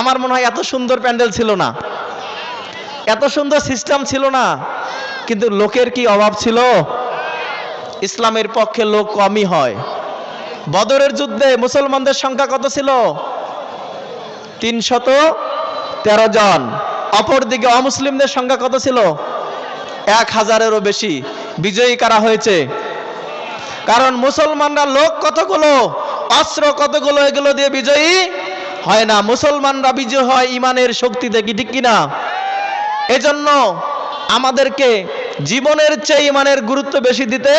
আমার মনে হয় এত সুন্দর প্যান্ডেল ছিল না। এত সুন্দর সিস্টেম ছিল না, কিন্তু লোকের কি অভাব ছিল? ইসলামের পক্ষে লোক কমই হয়। বদরের যুদ্ধে মুসলমানদের সংখ্যা কত ছিল? তিনশত তেরো জন। অপরদিকে অমুসলিমদের সংখ্যা কত ছিল? এক হাজারেরও বেশি। বিজয়ী কারা হয়েছে? কারণ মুসলমানরা লোক কতগুলো, অস্ত্র কতগুলো, এগুলো দিয়ে বিজয়ী হয় না, মুসলমানরা বিজয় হয় ইমানের শক্তিতে কি ঠিক কিনা? এজন্য আমাদেরকে জীবনের চেয়ে ইমানের গুরুত্ব বেশি দিতে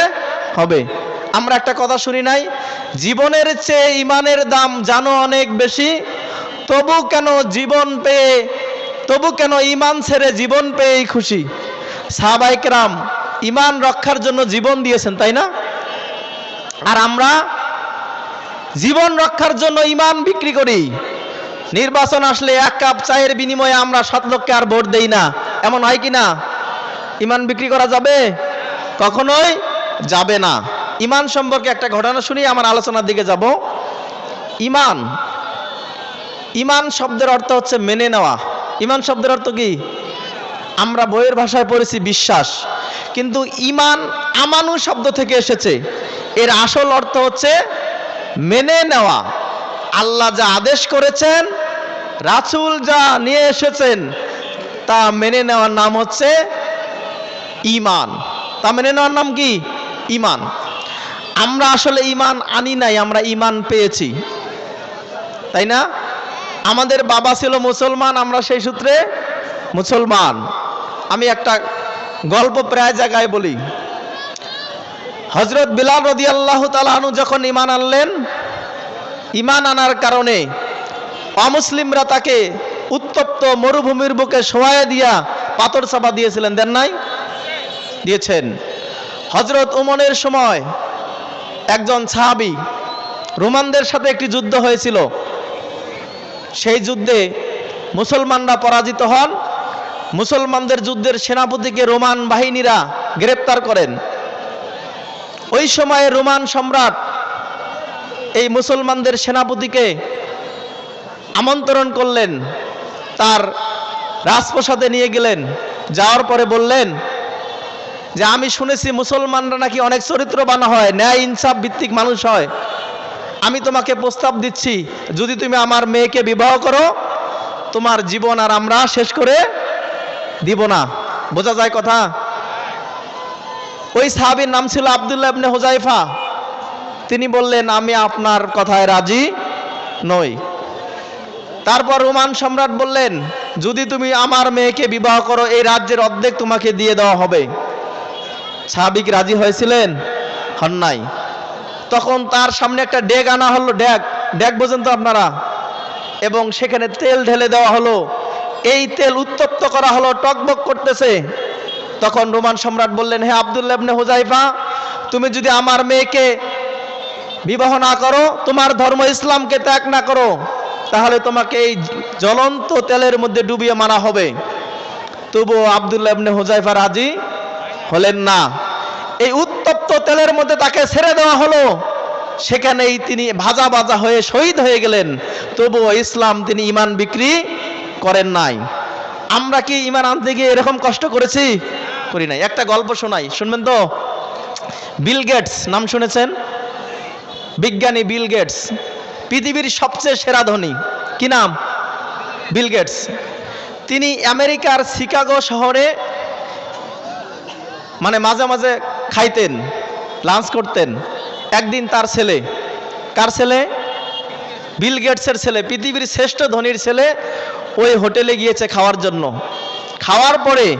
হবে। আমরা একটা কথা শুনি নাই, জীবনের চেয়ে ইমানের দাম জানো অনেক বেশি, তবু কেন জীবন পেয়ে, তবু কেন ইমান ছেড়ে জীবন পেয়েই খুশি? সাহাবাইকরাম ইমান রক্ষার জন্য জীবন দিয়েছেন, তাই না? আর আমরা জীবন রক্ষার জন্য ইমান বিক্রি করি। নির্বাচন আসলে এক কাপ চায়ের বিনিময়ে আমরা সাত লক্ষে আর ভোট দেই না। এমন হয় কি না? ইমান বিক্রি করা যাবে? কখনোই যাবে না। ইমান সম্পর্কে একটা ঘটনা শুনি, আমার আলোচনার দিকে যাব। ইমান। ইমান শব্দের অর্থ হচ্ছে মেনে নেওয়া। ইমান শব্দের অর্থ কি? আমরা বইয়ের ভাষায় পড়েছি বিশ্বাস। কিন্তু ইমান আমানু শব্দ থেকে এসেছে। এর আসল অর্থ হচ্ছে মেনে নেওয়া। আল্লাহ যা আদেশ করেছেন, রাসুল যা নিয়ে এসেছেন, তা মেনে নেওয়ার নাম হচ্ছে ইমান তা মেনে নেওয়ার নাম কি? ইমান আমরা আসলে ইমান আনি নাই, আমরা ইমান পেয়েছি। তাই না? আমাদের বাবা ছিল মুসলমান, আমরা সেই সূত্রে মুসলমান। আমি একটা গল্প প্রায় জায়গায় বলি। হজরত বিলাল রদি আল্লাহ তালাহনু যখন ইমান আনলেন ইমান আনার কারণে অমুসলিমরা তাকে উত্তপ্ত মরুভূমির বুকে শোয়ায় দিয়া পাথর চাপা দিয়েছিলেন, দেন নাই? দিয়েছেন। হজরত উমনের সময় একজন সাহাবি রোমানদের সাথে একটি যুদ্ধ হয়েছিল। সেই যুদ্ধে মুসলমানরা পরাজিত হন। মুসলমানদের যুদ্ধের সেনাপতিকে রোমান বাহিনীরা গ্রেপ্তার করেন। ওই সময়ে রোমান সম্রাট এই মুসলমানদের সেনাপতিকে আমন্ত্রণ করলেন, তার রাজপ্রসাদে নিয়ে গেলেন, যাওয়ার পরে বললেন যে, আমি শুনেছি মুসলমানরা নাকি অনেক চরিত্রবান হয়, ন্যায় ইনসাফ ভিত্তিক মানুষ হয়। আমি তোমাকে প্রস্তাব দিচ্ছি, যদি তুমি আমার মেয়েকে বিবাহ করো, তোমার জীবন আর আমরা শেষ করে দিব না। বোঝা যায় কথা? ওই সাহাবীর নাম ছিল আবদুল্লাহ ইবনে হুজাইফা তিনি বললেন, আমি আপনার কথায় রাজি নই। তারপর রোমান সম্রাট বললেন, যদি তুমি আমার মেয়েকে বিবাহ করো, এই রাজ্যের অর্ধেক তোমাকে দিয়ে দেওয়া হবে। সাহাবিক রাজি হয়েছিলেন? হন নাই। তখন তার সামনে একটা ডেক আনা হলো ডেক ডেক বোঝেন তো আপনারা? এবং সেখানে তেল ঢেলে দেওয়া হলো। এই তেল উত্তপ্ত করা হলো, টকবক করতেছে। তখন রোমান সম্রাট বললেন, হে আবদুল্লাহ ইবনে হুজাইফা তুমি যদি আমার মেয়েকে বিবাহ না করো, তোমার ধর্ম ইসলামকে ত্যাগ না করো, তাহলে তোমাকে এই জ্বলন্ত তেলের মধ্যে ডুবিয়ে মারা হবে। তবুও আবদুল্লাহ ইবনে হুজাইফা রাজি হলেন না। এই উত্তপ্ত তেলের মধ্যে তাকে ছেড়ে দেওয়া হলো। সেখানেই তিনি ভাজা ভাজা হয়ে শহীদ হয়ে গেলেন। তবুও ইসলাম তিনি ইমান বিক্রি করেন নাই। আমরা কি ইমান আনতে গিয়ে এরকম কষ্ট করেছি? করি নাই। একটা গল্প শোনাই। শুনবেন তো? বিল গেটস, নাম শুনেছেন? বিজ্ঞানী বিল গেটস, পৃথিবীর সবচেয়ে সেরা ধনী। কি নাম? Bill Gates. তিনি আমেরিকার শিকাগো শহরে মানে মাঝে মাঝে খাইতেন, লাঞ্চ করতেন। একদিন তার ছেলে, কার ছেলে? বিল গেটসের ছেলে, পৃথিবীর শ্রেষ্ঠ ধনীর ছেলে ওই হোটেলে গিয়েছে খাওয়ার জন্য। খাওয়ার পরে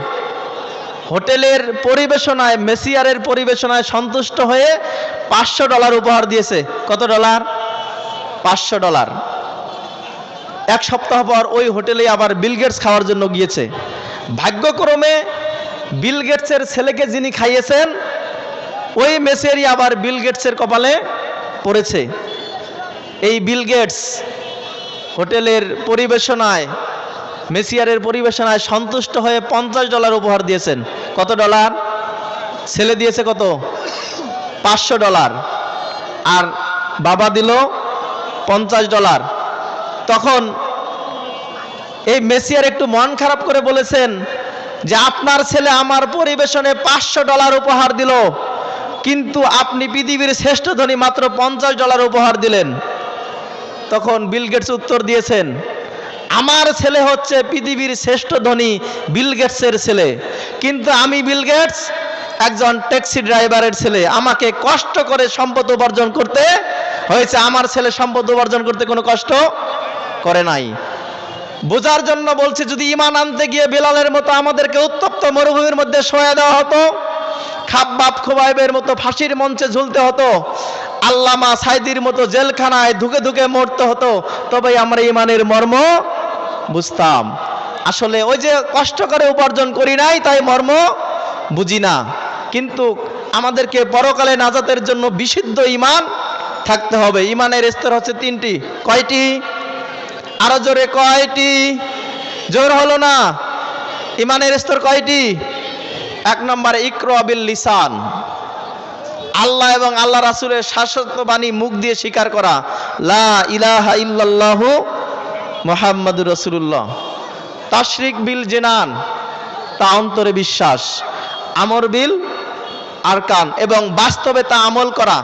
হোটেলের পরিবেশনায়, মেসিয়ারের পরিবেশনায় সন্তুষ্ট হয়ে পাঁচশো ডলার উপহার দিয়েছে। কত ডলার? পাঁচশো ডলার। এক সপ্তাহ পর ওই হোটেলে আবার বিল গেটস খাওয়ার জন্য গিয়েছে। ভাগ্যক্রমে বিল গেটসের ছেলেকে যিনি খাইয়েছেন, ওই মেসেরই আবার বিল গেটসের কপালে পড়েছে। এই বিল গেটস হোটেলের পরিবেশনায় মেসিয়ারের পরিবেশনায় সন্তুষ্ট হয়ে পঞ্চাশ ডলার উপহার দিয়েছেন। কত ডলার? ছেলে দিয়েছে কত? পাঁচশো ডলার। আর বাবা দিল পঞ্চাশ ডলার। তখন এই মেসিয়ার একটু মন খারাপ করে বলেছেন যে আপনার ছেলে আমার পরিবেশনে পাঁচশো ডলার উপহার দিল, কিন্তু আপনি পৃথিবীর শ্রেষ্ঠ ধনী মাত্র পঞ্চাশ ডলার উপহার দিলেন। তখন বিল গেটস উত্তর দিয়েছেন আমার ছেলে হচ্ছে পৃথিবীর শ্রেষ্ঠ ধনী, বিল গেটসের ছেলে। কিন্তু আমি বিল গেটস, একজন ট্যাক্সি ড্রাইভারের ছেলে। আমাকে কষ্ট করে সম্পদ উপার্জন করতে হয়েছে। আমার ছেলে সম্পদ উপার্জন করতে কোনো কষ্ট করে নাই। বোঝার জন্য বলছে, যদি ইমান আনতে গিয়ে বেলালের মতো আমাদেরকে উত্তপ্ত মরুভূমির মধ্যে শোয়া দেওয়া হতো, খাব্বাব খোবাইবের মতো ফাঁসির মঞ্চে ঝুলতে হতো, আল্লামা সাইদির মতো জেলখানায় ধুকে ধুকে মরতে হতো তবে আমরা ইমানের মর্ম বুঝতাম। আসলে ওই যে কষ্ট করে উপার্জন করি নাই, তাই মর্ম বুঝি না। কিন্তু আমাদেরকে পরকালে নাজাতের জন্য বিশুদ্ধ ইমান থাকতে হবে। ইমানের স্তর হচ্ছে তিনটি। কয়টি? আরও জোরে কয়টি? জোর হলো না। ইমানের স্তর কয়টি? এক নম্বরে ইকরাবিল লিসান। আল্লাহ এবং আল্লাহ রাসূলের শাশ্বত বাণী মুখ দিয়ে স্বীকার করা। লা ইলাহা ইল্লাল্লাহু মুহাম্মাদুর রাসূলুল্লাহ। তাশরিক বিল জেনান, তা অন্তরে বিশ্বাস। আমর বিল আরকান, এবং বাস্তবে তা আমল করা।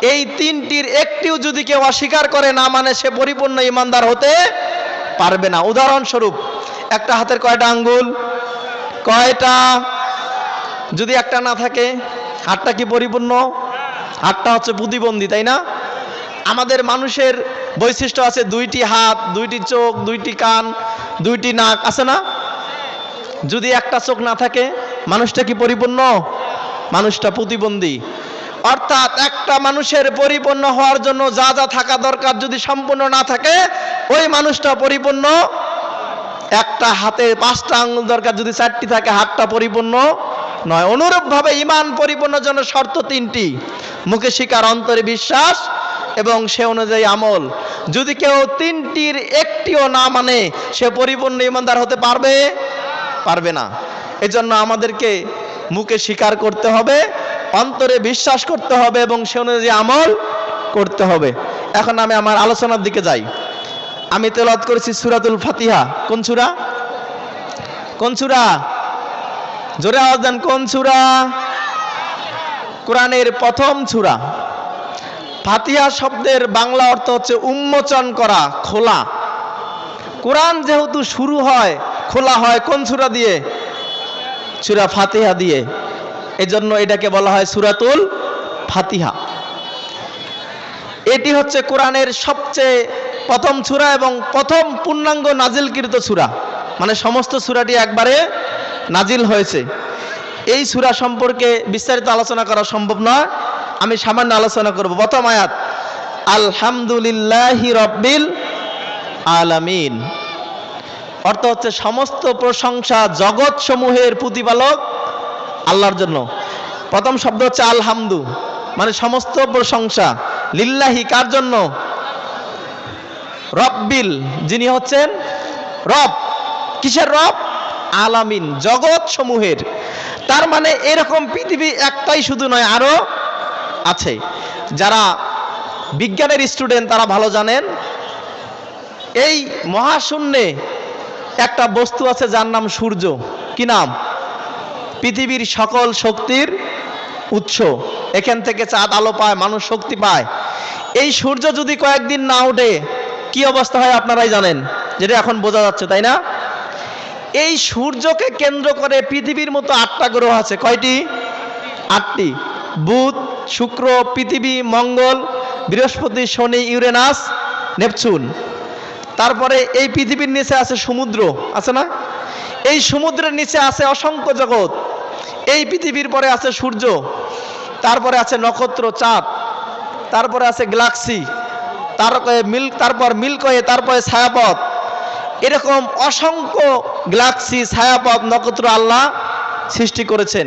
এই তিনটির একটিও যদি কেউ অস্বীকার করে, না মানে সে পরিপূর্ণ ইমানদার হতে পারবে না। উদাহরণস্বরূপ, একটা হাতের কয়টা আঙ্গুল? কয়টা? যদি একটা না থাকে, হাতটা কি পরিপূর্ণ? হাতটা হচ্ছে প্রতিবন্ধী, তাই না? আমাদের মানুষের বৈশিষ্ট্য আছে দুইটি হাত, দুইটি চোখ, দুইটি কান, দুইটি নাক, আছে না? যদি একটা চোখ না থাকে, মানুষটা কি পরিপূর্ণ? মানুষটা প্রতিবন্ধী। অর্থাৎ একটা মানুষের পরিপূর্ণ হওয়ার জন্য যা যা থাকা দরকার যদি সম্পূর্ণ না থাকে, ওই মানুষটা পরিপূর্ণ। একটা হাতে পাঁচটা আঙুল দরকার, যদি চারটি থাকে, হাতটা পরিপূর্ণ নয়। অনুরূপভাবে ইমান পরিপূর্ণ জন্য শর্ত তিনটি। মুখে শিকার, অন্তরে বিশ্বাস এবং সে অনুযায়ী আমল। যদি কেউ তিনটির একটিও না মানে সে পরিপূর্ণ ইমানদার হতে পারবে? পারবে না। এজন্য আমাদেরকে মুখে স্বীকার করতে হবে, অন্তরে বিশ্বাস করতে হবে এবং সে অনুযায়ী আমল করতে হবে। এখন আমি আমার আলোচনার দিকে যাই। আমি তেলাওয়াত করেছি সুরাতুল ফাতিহা। কোন সুরা? কোন সুরা? জোরে আওয়াজ দেন, কোন সুরা? কোরআনের প্রথম সুরা। ফাতিহা শব্দের বাংলা অর্থ হচ্ছে উন্মোচন করা, খোলা। কোরআন যেহেতু শুরু হয়, খোলা হয় কোন সুরা দিয়ে? সুরা ফাতিহা দিয়ে। এজন্য এটাকে বলা হয় সুরাতুল ফাতিহা। এটি হচ্ছে কোরআনের সবচেয়ে প্রথম সূরা এবং প্রথম পূর্ণাঙ্গ নাজিলকৃত সূরা। মানে সমস্ত সূরাটি একবারে নাজিল হয়েছে। এই সূরা সম্পর্কে বিস্তারিত আলোচনা করা সম্ভব নয়। আমি সামান্য আলোচনা করব। প্রথম আয়াত, আলহামদুলিল্লাহি রব্বিল আলামিন অর্থ হচ্ছে সমস্ত প্রশংসা জগৎ সমূহের প্রতিপালক আল্লাহর জন্য। প্রথম শব্দ হচ্ছে আলহামদু মানে সমস্ত প্রশংসা। লিল্লাহি কার জন্য? রব্বিল, যিনি হচ্ছেন রব। কিসের রব? আলামিন জগৎ সমূহের তার মানে এরকম পৃথিবী একটাই শুধু নয়, আরও আছে। যারা বিজ্ঞানের স্টুডেন্ট, তারা ভালো জানেন, এই মহাশূন্যে একটা বস্তু আছে যার নাম সূর্য। কি নাম? পৃথিবীর সকল শক্তির উৎস। এখান থেকে চাঁদ, আলো পায়, মানুষ শক্তি পায়। এই সূর্য যদি কয়েকদিন না ওঠে, কি অবস্থা হয় আপনারাই জানেন, যেটা এখন বোঝা যাচ্ছে, তাই না? এই সূর্যকে কেন্দ্র করে পৃথিবীর মতো আটটা গ্রহ আছে। কয়টি? আটটি। বুধ শুক্র, পৃথিবী, মঙ্গল, বৃহস্পতি, শনি, ইউরেনাস, নেপচুন। তারপরে এই পৃথিবীর নিচে আছে সমুদ্র, আছে না? এই সমুদ্রের নিচে আছে অসংখ্য জগৎ। এই পৃথিবীর পরে আছে সূর্য, তারপরে আছে নক্ষত্র, চাঁদ, তারপরে আছে গ্যালাক্সি তারপরে মিল, তারপর মিল্কয়ে তারপরে ছায়াপথ। এরকম অসংখ্য গ্যালাক্সি, ছায়াপথ, নক্ষত্র আল্লাহ সৃষ্টি করেছেন।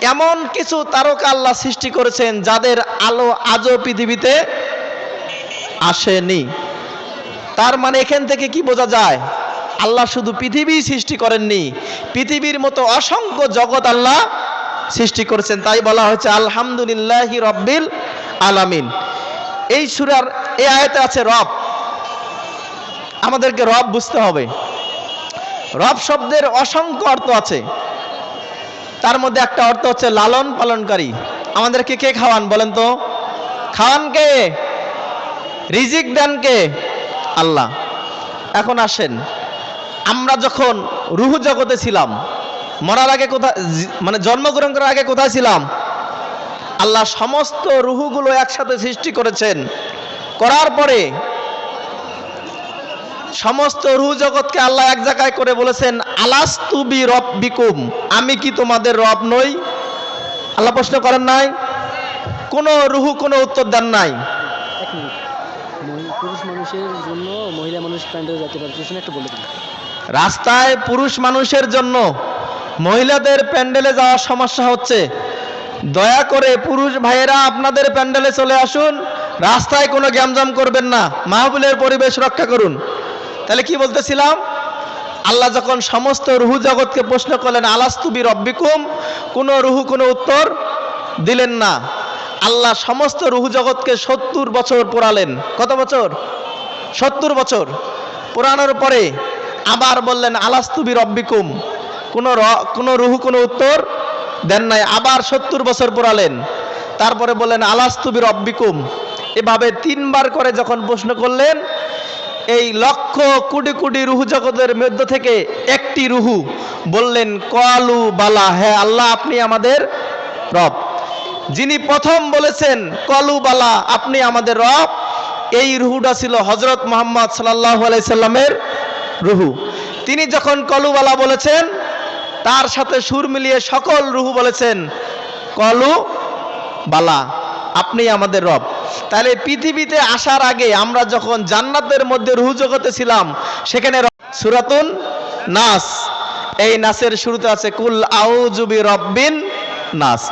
এমন কিছু তারকা আল্লাহ সৃষ্টি করেছেন যাদের আলো আজও পৃথিবীতে আসেনি। তার মানে এখান থেকে কি বোঝা যায়? আল্লাহ শুধু পৃথিবী সৃষ্টি করেননি, পৃথিবীর মতো অসংখ্য জগৎ আল্লাহ সৃষ্টি করেছেন। তাই বলা হয়েছে, আলহামদুলিল্লাহ রব্বিল আলামিন। এই সুরার, এই আয়তে আছে রব। আমাদেরকে রব বুঝতে হবে। রব শব্দের অসংখ্য অর্থ আছে। তার মধ্যে একটা অর্থ হচ্ছে লালন পালনকারী। আমাদেরকে কে খাওয়ান বলেন তো? খাওয়ান কে? রিজিক দেন কে? আল্লাহ। এখন আসেন। আমরা যখন রুহ জগতে ছিলাম, মরার আগে কোথায় মানে জন্মগ্রহণ করার আগে কোথায় ছিলাম? আল্লাহ সমস্ত রুহুগুলো একসাথে সৃষ্টি করেছেন। করার পরে সমস্ত রুহ জগৎকে আল্লাহ এক জায়গায় করে বলেছেন আলাস্তুবি রব বিকুম আমি কি তোমাদের রব নই? আল্লাহ প্রশ্ন করেন নাই। কোনো রুহু কোনো উত্তর দেন নাই। এক মিনিট। মহি- পুরুষ মানুষের জন্য মহিলা মানুষ প্যান্ডেল যেতে পারে পিছনে বলে রাস্তায় পুরুষ মানুষের জন্য মহিলাদের প্যান্ডেলে যাওয়ার সমস্যা হচ্ছে। দয়া করে পুরুষ ভাইয়েরা আপনাদের প্যান্ডেলে চলে আসুন। রাস্তায় কোনো গ্যামজাম করবেন না। মাহবুলের পরিবেশ রক্ষা করুন। তাহলে কি বলতেছিলাম? আল্লাহ যখন সমস্ত রুহু জগৎকে প্রশ্ন করলেন আলাস্তুবি রব্বিকুম? কোনো রুহু কোনো উত্তর দিলেন না। আল্লাহ সমস্ত রুহু জগৎকে সত্তর বছর পোড়ালেন। কত বছর? সত্তর বছর। পুরানোর পরে আবার বললেন আলাস্তুবি রব্বিকুম? কোনো কোনো রুহু কোনো উত্তর দেন নাই, আবার সত্তর বছর পুরালেন তারপরে বললেন আলাস্তুবি রব্বিকুম? এভাবে তিনবার করে যখন প্রশ্ন করলেন এই লক্ষ কোটি কোটি রুহু জগতের মধ্য থেকে একটি রুহু বললেন, কলু বালা হ্যাঁ আল্লাহ, আপনি আমাদের রব। যিনি প্রথম বলেছেন, কলু বালা, আপনি আমাদের রব, এই রুহুটা ছিল হজরত মোহাম্মদ সাল্লাহ আলাইসাল্লামের রুহু। তিনি যখন কলুবালা বলেছেন, তার সাথে সুর মিলিয়ে সকল রুহু বলেছেন, কলু বালা। আপনি আমাদের রব। তাহলে পৃথিবীতে আসার আগে আমরা যখন জান্নাতের মধ্যে রুহু জগতে ছিলাম, সেখানে সুরাতুন নাস। এই নাসের শুরুতে আছে, কুল আউজুবি রব্বিন নাস।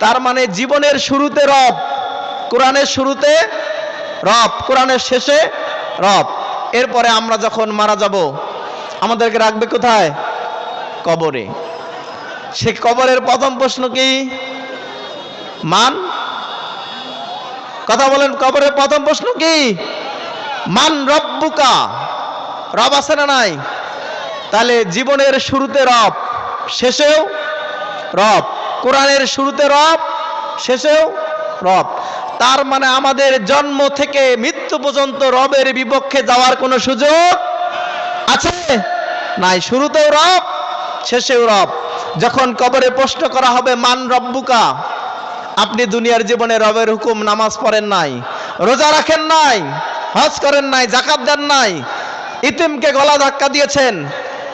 তার মানে জীবনের শুরুতে রব, কোরআনের শুরুতে রব, কোরআনের শেষে রব। এরপরে আমরা যখন মারা যাব, আমাদেরকে রাখবে কোথায়? কবরে। সে কবরের প্রথম প্রশ্ন কি? মান? কথা বলেন কবরের প্রথম প্রশ্ন কি? মান রব্বুকা? রব আছে না নাই? তাহলে জীবনের শুরুতে রব, শেষেও রব। কোরআনের শুরুতে রব, শেষেও রব। তার মানে আমাদের জন্ম থেকে মৃত্যু পর্যন্ত রবের বিপক্ষে যাওয়ার কোনো সুযোগ আছে? নাই, শুরুতেও রব, শেষেও রব। যখন কবরে প্রশ্ন করা হবে, মান রব্বুকা? আপনি দুনিয়ার জীবনে রবের হুকুম নামাজ পড়েন নাই, রোজা রাখেন নাই, হজ করেন নাই জাকাত দেন নাই, ইতিমকে গলা ধাক্কা দিয়েছেন,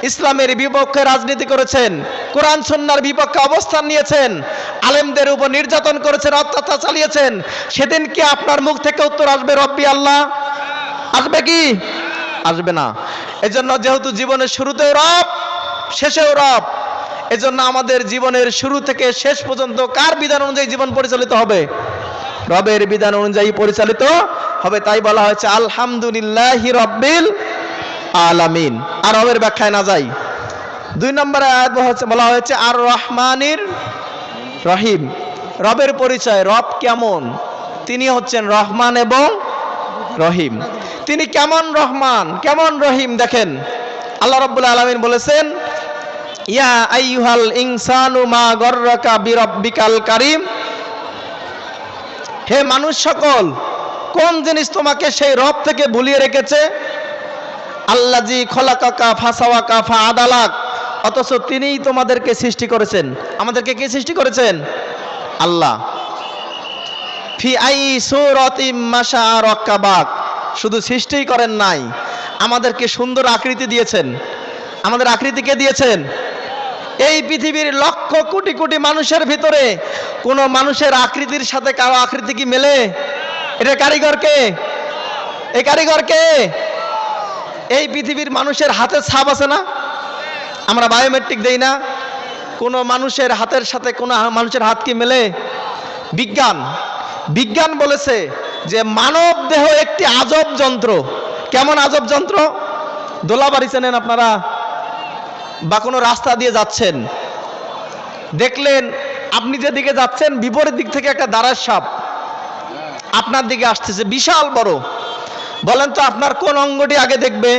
ইসলামের বিপক্ষে রাজনীতি করেছেন, কোরআন সন্ন্যার বিপক্ষে অবস্থান নিয়েছেন, আলেমদের উপর নির্যাতন করেছেন, অত্যাচার চালিয়েছেন, সেদিন কি আপনার মুখ থেকে উত্তর আসবে রব্বি আল্লাহ? আসবে কি? আসবে না। এজন্য যেহেতু জীবনের শুরুতেও রব, শেষেও রব এজন্য আমাদের জীবনের শুরু থেকে শেষ পর্যন্ত কার বিধান অনুযায়ী জীবন পরিচালিত হবে? রবের বিধান অনুযায়ী পরিচালিত হবে, তাই বলা হয়েছে, আলহামদুলিল্লাহি রব্বিল আলামিন। আর রবের ব্যাখ্যায় না যাই। দুই নম্বরে আয়াত হয়েছে- বলা হয়েছে আর রহমানির রহিম। রবের পরিচয়, রব কেমন? তিনি হচ্ছেন রহমান এবং রহিম। তিনি কেমন রহমান, কেমন রহিম? দেখেন, আল্লাহ রাব্বুল আলামিন বলেছেন ইয়া আইয়ুহাল ইনসানু মা গররাকা বিরাব্বিকাল কারীম। হে মানুষ সকল, কোন জিনিস তোমাকে সেই রব থেকে ভুলিয়ে রেখেছে? আল্লাজি খলাকাকা ফাসাওয়াকা ফা আদালাক অথচ তিনিই তোমাদেরকে সৃষ্টি করেছেন। আমাদেরকে কে সৃষ্টি করেছেন? আল্লাহ। ফি আই সুরতিম মাশা রক্কাবাক শুধু সৃষ্টিই করেন নাই, আমাদেরকে সুন্দর আকৃতি দিয়েছেন। আমাদের আকৃতি কে দিয়েছেন? এই পৃথিবীর লক্ষ কোটি কোটি মানুষের ভিতরে কোন মানুষের আকৃতির সাথে কারও আকৃতি কি মেলে? এটা কারিগরকে এই কারিগরকে এই পৃথিবীর মানুষের হাতে ছাপ আছে না? আমরা বায়োমেট্রিক দেই না। কোনো মানুষের হাতের সাথে কোনো মানুষের হাত কি মেলে? বিজ্ঞান। বিজ্ঞান বলেছে যে মানব দেহ একটি আজব যন্ত্র। কেমন আজব যন্ত্র? দোলাবাড়ি চেনেন আপনারা। বা কোনো রাস্তা দিয়ে যাচ্ছেন, দেখলেন আপনি যেদিকে যাচ্ছেন, বিপরীত দিক থেকে একটা দাঁড়ার সাপ আপনার দিকে আসতেছে, বিশাল বড়। বলেন তো আপনার কোন অঙ্গটি আগে দেখবে?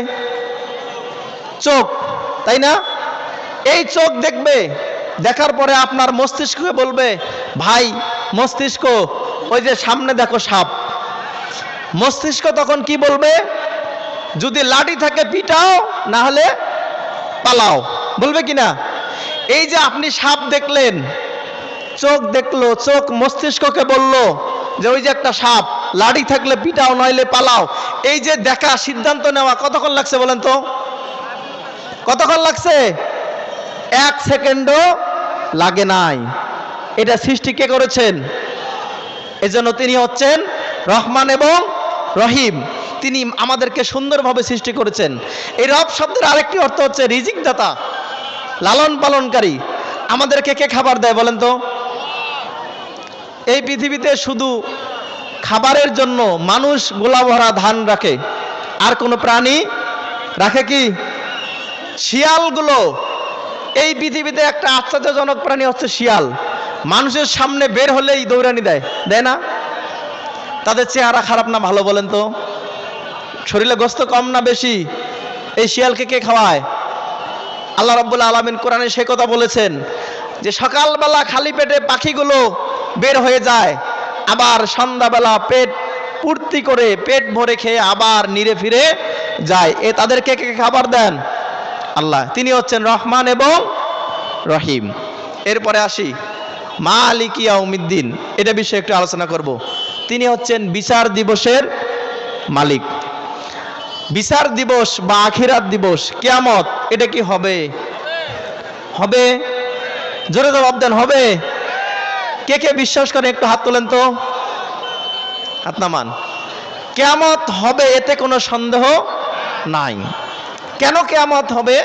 চোখ, তাই না? এই চোখ দেখবে, দেখার পরে আপনার মস্তিষ্ককে বলবে, ভাই, মস্তিষ্ক, ওই যে সামনে দেখো সাপ। মস্তিষ্ক তখন কি বলবে? যদি লাঠি থাকে, পিটাও, না হলে পালাও। বলবে কিনা? এই যে আপনি সাপ দেখলেন, চোখ দেখল, চোখ মস্তিষ্ককে বলল যে ওই যে একটা সাপ লাঠি থাকলে পিটাও, নইলে পালাও। এই যে দেখা, সিদ্ধান্ত নেওয়া, কতক্ষণ লাগছে বলেন তো? কতক্ষণ লাগছে? এক সেকেন্ডও লাগে নাই। এটা সৃষ্টি কে করেছেন? এজন্য তিনি হচ্ছেন রহমান এবং রহিম। তিনি আমাদেরকে সুন্দরভাবে সৃষ্টি করেছেন। এই রব শব্দের আরেকটি অর্থ হচ্ছে রিজিক দাতা লালন পালনকারী আমাদেরকে কে খাবার দেয় বলেন তো? এই পৃথিবীতে শুধু খাবারের জন্য মানুষ গোলা ভরা ধান রাখে। আর কোনো প্রাণী রাখে কি? শিয়ালগুলো। এই পৃথিবীতে একটা আশ্চর্যজনক প্রাণী হচ্ছে শিয়াল। মানুষের সামনে বের হলেই দৌড়ানি দেয়। দেয় না? তাদের চেহারা খারাপ না ভালো বলেন তো? শরীরে গোস্ত কম না বেশি? এই শিয়ালকে কে খাওয়ায়? আল্লাহ রাব্বুল আলামিন কোরআনে সে কথা বলেছেন যে সকালবেলা খালি পেটে পাখিগুলো বের হয়ে যায়, আবার সন্ধ্যাবেলা পেট পূর্তি করে পেট ভরে খেয়ে আবার নিরে ফিরে যায়। এ তাদেরকে কে কে খাবার দেন? আল্লাহ। তিনি হচ্ছেন রহমান এবং রহিম। এরপরে আসি, মালিক ইয়াউমিদ্দিন। এটা বিষয়ে একটু আলোচনা করব। তিনি হচ্ছেন বিচার দিবসের মালিক। বিচার দিবস বা আখিরাত দিবস, কেয়ামত, এটা কি হবে? হবে? জোরে জবাব দেন, হবে? কে কে বিশ্বাস করে একটু হাত তোলেন তো। হাত নামান। কেয়ামত হবে এতে কোনো সন্দেহ নাই। কেন কেয়ামত হবে?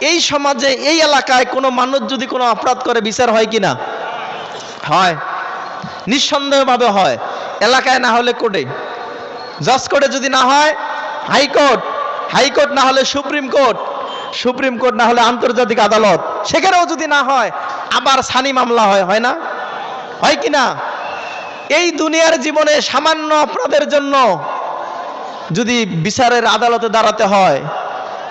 এই সমাজে, এই এলাকায় কোনো মানুষ যদি কোনো অপরাধ করে, বিচার হয় কি না হয়। নিঃসন্দেহভাবে হয়। এলাকায় না হলে কোর্টে। জজ কোর্টে যদি না হয় হাইকোর্ট হাইকোর্ট না হলে সুপ্রিম কোর্ট সুপ্রিম কোর্ট না হলে আন্তর্জাতিক আদালত। সেখানেও যদি না হয়, আবার সানি মামলা হয় হয় না? হয় কি না? এই দুনিয়ার জীবনে সামান্য অপরাধের জন্য যদি বিচারের আদালতে দাঁড়াতে হয়,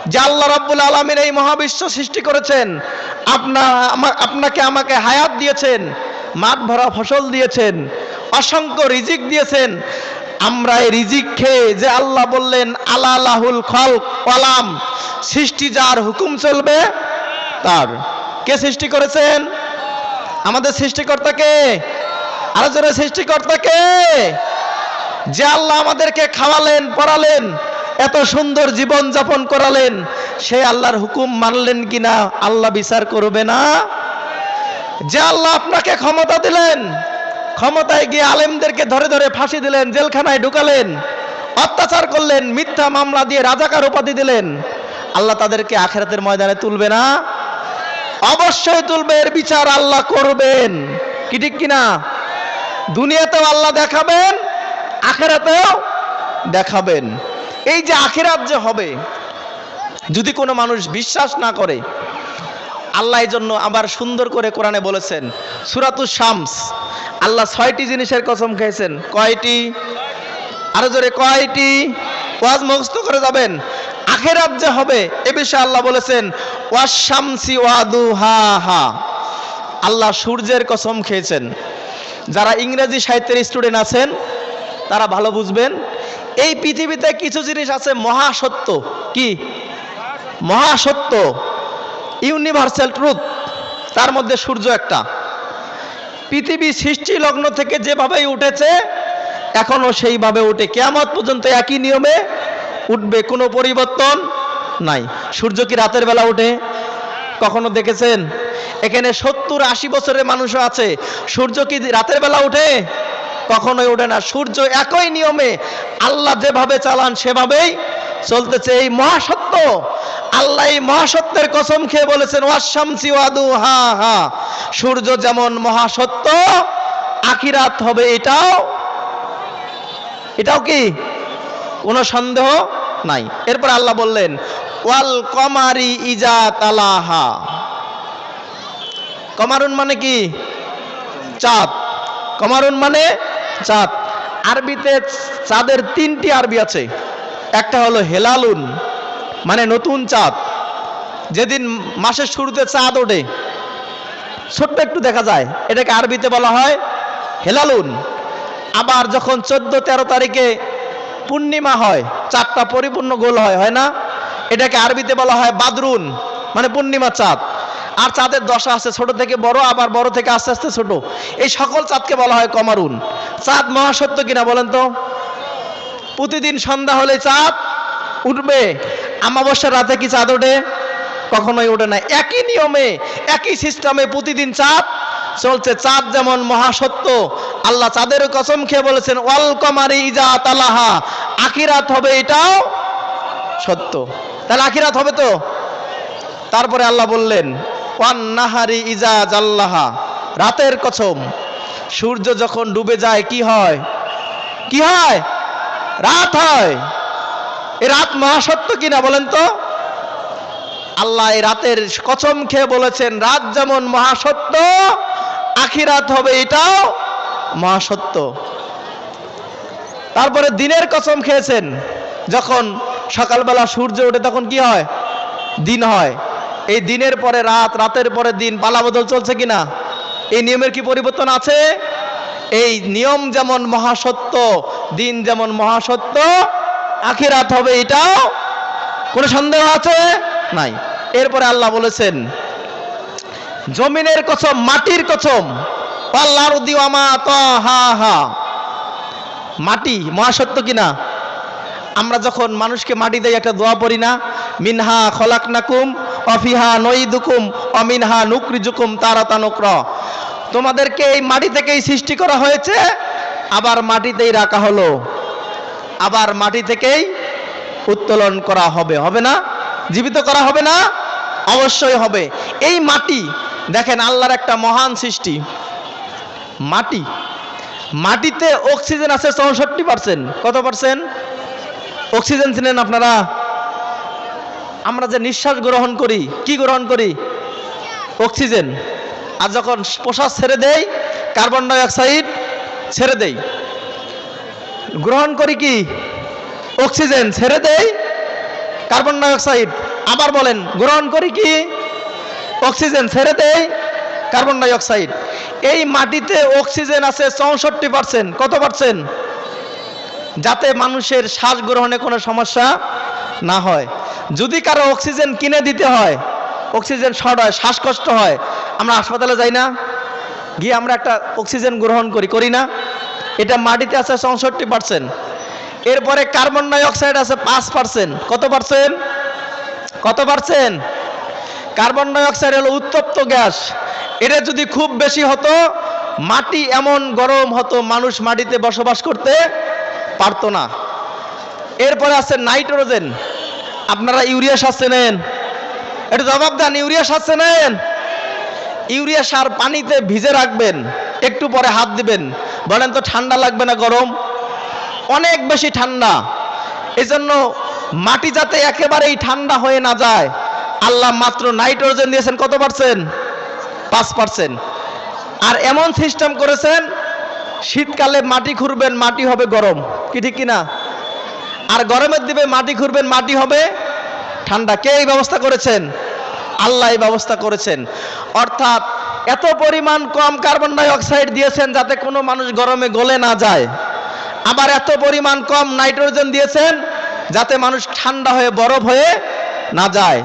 যে আল্লাহ রাব্বুল আলমিন এই মহাবিশ্ব সৃষ্টি করেছেন, আপনা, আমা- আপনাকে আমাকে হায়াত দিয়েছেন, মাঠ ভরা ফসল দিয়েছেন, অসংখ্য রিজিক দিয়েছেন আমরা এই রিজিক খেয়ে যে আল্লাহ বললেন আলা লাহুল খল কলাম সৃষ্টি যার হুকুম চলবে, তার। কে সৃষ্টি করেছেন? আমাদের সৃষ্টিকর্তাকে আরও জোরে সৃষ্টিকর্তাকে যে আল্লাহ আমাদেরকে খাওয়ালেন, পড়ালেন, এত সুন্দর জীবন যাপন করালেন, সে আল্লাহর হুকুম মানলেন কিনা, আল্লাহ বিচার করবে না? যে আল্লাহ আপনাকে ক্ষমতা দিলেন ক্ষমতায় গিয়ে আলেমদেরকে ধরে ধরে ফাঁসি দিলেন, জেলখানায় ঢুকালেন, অত্যাচার করলেন, মিথ্যা মামলা দিয়ে রাজাকার উপাধি দিলেন। আল্লাহ তাদেরকে আখেরাতের ময়দানে তুলবে না? অবশ্যই তুলবে, এর বিচার আল্লাহ করবেন। কি ঠিক কিনা? দুনিয়াতেও আল্লাহ দেখাবেন, আখেরাতেও দেখাবেন। এই যে আখেরাত যে হবে, যদি কোনো মানুষ বিশ্বাস না করে আল্লাহ জন্য আবার সুন্দর করে কোরআনে বলেছেন সুরাতুস শামস। আল্লাহ ছয়টি জিনিসের কসম খেয়েছেন কয়টি? আরও জোরে, কয়টি? ওয়াজ মুখস্থ করে যাবেন। আখেরাত যে হবে, এ বিষয়ে আল্লাহ বলেছেন ওয়াশামসি ওয়াদু হা হা আল্লাহ সূর্যের কসম খেয়েছেন। যারা ইংরেজি সাহিত্যের স্টুডেন্ট আছেন, তারা ভালো বুঝবেন। এই পৃথিবীতে কিছু জিনিস আছে মহাসত্য। কি? মহাসত্য। ইউনিভার্সাল ট্রুথ, তার মধ্যে সূর্য একটা। পৃথিবী সৃষ্টি লগ্ন থেকে যেভাবেই উঠেছে এখনও সেইভাবে উঠে। কেয়ামত পর্যন্ত একই নিয়মে উঠবে, কোনো পরিবর্তন নাই। সূর্য কি রাতের বেলা উঠে? কখনো দেখেছেন? এখানে সত্তর আশি বছরের মানুষও আছে। সূর্য কি রাতের বেলা উঠে? কখনোই ওঠে না। সূর্য একই নিয়মে আল্লাহ যেভাবে চালান, সেভাবেই চলতেছে এই মহাসত্য। আল্লাহ এই মহাসত্যের কসম খেয়ে বলেছেন ওয়াশামসি ওয়াদু, হা হা। সূর্য যেমন মহাসত্য, আখিরাত হবে এটাও। এটাও কি? কোনো সন্দেহ নাই। এরপর আল্লাহ বললেন, ওয়াল কমারি ইজা তালাহা। কমারুন মানে কি? চাঁদ। কমারুন মানে চাঁদ। আরবিতে চাঁদের তিনটি আরবি আছে। একটা হলো হেলালুন মানে নতুন চাঁদ। যেদিন মাসের শুরুতে চাঁদ ওঠে, ছোট্ট একটু দেখা যায়, এটাকে আরবিতে বলা হয় হেলালুন। আবার যখন চোদ্দ তেরো তারিখে পূর্ণিমা হয়, চাঁদটা পরিপূর্ণ গোল হয় হয় না? এটাকে আরবিতে বলা হয় বাদরুন মানে পূর্ণিমা চাঁদ। আর চাঁদের দশা আছে ছোট থেকে বড়, আবার বড় থেকে আস্তে আস্তে ছোট। এই সকল চাঁদকে বলা হয় কমারুন। চাঁদ মহাসত্য কিনা বলেন তো? প্রতিদিন সন্ধ্যা হলে চাঁদ উঠবে। আমাবস্যার রাতে কি চাঁদ ওঠে? কখনোই ওঠে না। একই নিয়মে, একই সিস্টেমে প্রতিদিন চাঁদ চলছে। চাঁদ যেমন মহাসত্য, আল্লাহ চাঁদের কসম খেয়ে বলেছেন, ওয়াল কমারি ইজা তালাহা। আখিরাত হবে এটাও সত্য। তাহলে আখিরাত হবে তো? তারপরে আল্লাহ বললেন, ওয়ান নাহারি ইজা জাল্লাহা। রাতের কসম। সূর্য যখন ডুবে যায়, কি হয়? কি হয়? রাত হয়। এ রাত মহাসত্য কিনা বলেন তো? আল্লাহ এই রাতের কচম খেয়ে বলেছেন, রাত যেমন মহাসত্য, আখিরাত হবে এটাও মহাসত্য। তারপরে দিনের কসম খেয়েছেন, যখন সকালবেলা সূর্য ওঠে তখন কি হয়? দিন হয়। এই দিনের পরে রাত, রাতের পরে দিন, পালা বদল চলছে কিনা? এই নিয়মের কি পরিবর্তন আছে? এই নিয়ম যেমন মহাসত্য দিন যেমন মহাসত্য, আখিরাত হবে এটাও কোনো সন্দেহ আছে? নাই। এরপরে আল্লাহ বলেছেন, জমিনের কসম, মাটির কসম মাটি, মহাসত্য কিনা আমরা যখন মানুষকে মাটি দেয় একটা দোয়া পড়ি না, মিনহা খলাক নাকুম অফিহা নইদুকুম অমিনহা নুকরিজুকুম, তারাতানুক্র। তোমাদেরকে এই মাটি থেকেই সৃষ্টি করা হয়েছে আবার মাটিতেই রাখা হলো। আবার মাটি থেকেই উত্তোলন করা হবে। হবে না? জীবিত করা হবে না? অবশ্যই হবে। এই মাটি, দেখেন আল্লাহর একটা মহান সৃষ্টি। মাটি। মাটিতে অক্সিজেন আছে চৌষট্টি পার্সেন্ট। কত পার্সেন্ট? অক্সিজেন ছিলেন আপনারা? আমরা যে নিঃশ্বাস গ্রহণ করি, কি গ্রহণ করি? অক্সিজেন। আর যখন প্রশ্বাস ছেড়ে দেয় কার্বন ডাই অক্সাইড ছেড়ে দেই। গ্রহণ করি কি? অক্সিজেন ছেড়ে দেই, কার্বন ডাই অক্সাইড আবার বলেন, গ্রহণ করি কি? অক্সিজেন ছেড়ে দেই, কার্বন ডাই অক্সাইড এই মাটিতে অক্সিজেন আছে চৌষট্টি পার্সেন্ট কত পার্সেন্ট যাতে মানুষের শ্বাস গ্রহণে কোনো সমস্যা না হয়। যদি কারও অক্সিজেন কিনে দিতে হয়, অক্সিজেন শর্ট হয়, শ্বাসকষ্ট হয়, আমরা হাসপাতালে যাই না? গিয়ে আমরা একটা অক্সিজেন গ্রহণ করি করি না। এটা মাটিতে আছে চৌষট্টি পার্সেন্ট এরপরে কার্বন ডাই অক্সাইড আছে পাঁচ পার্সেন্ট কত পার্সেন্ট কত পার্সেন্ট কার্বন ডাই অক্সাইড হলো উত্তপ্ত গ্যাস। এটা যদি খুব বেশি হতো, মাটি এমন গরম হতো, মানুষ মাটিতে বসবাস করতে পারতো না। এরপরে আছে নাইট্রোজেন। আপনারা ইউরিয়া সার চেনেন। এটা জবাব দেন, ইউরিয়া সার চেনেন? ইউরিয়া সার পানিতে ভিজে রাখবেন, একটু পরে হাত দিবেন। বলেন তো ঠান্ডা লাগবে না গরম? অনেক বেশি ঠান্ডা। এই জন্য মাটি যাতে একেবারেই ঠান্ডা হয়ে না যায়, আল্লাহ মাত্র নাইট্রোজেন দিয়েছেন কত পার্সেন্ট? পাঁচ পার্সেন্ট। আর এমন সিস্টেম করেছেন, শীতকালে মাটি খুঁড়বেন, মাটি হবে গরম। কি ঠিক কিনা? আর গরমের দিবে মাটি খুঁড়বেন, মাটি হবে ঠান্ডা। কে এই ব্যবস্থা করেছেন? আল্লাহ এই ব্যবস্থা করেছেন। অর্থাৎ এত পরিমাণ কম কার্বন ডাইঅক্সাইড দিয়েছেন যাতে কোনো মানুষ গরমে গলে না যায়। আবার এত পরিমাণ কম নাইট্রোজেন দিয়েছেন যাতে মানুষ ঠান্ডা হয়ে, বরফ হয়ে না যায়।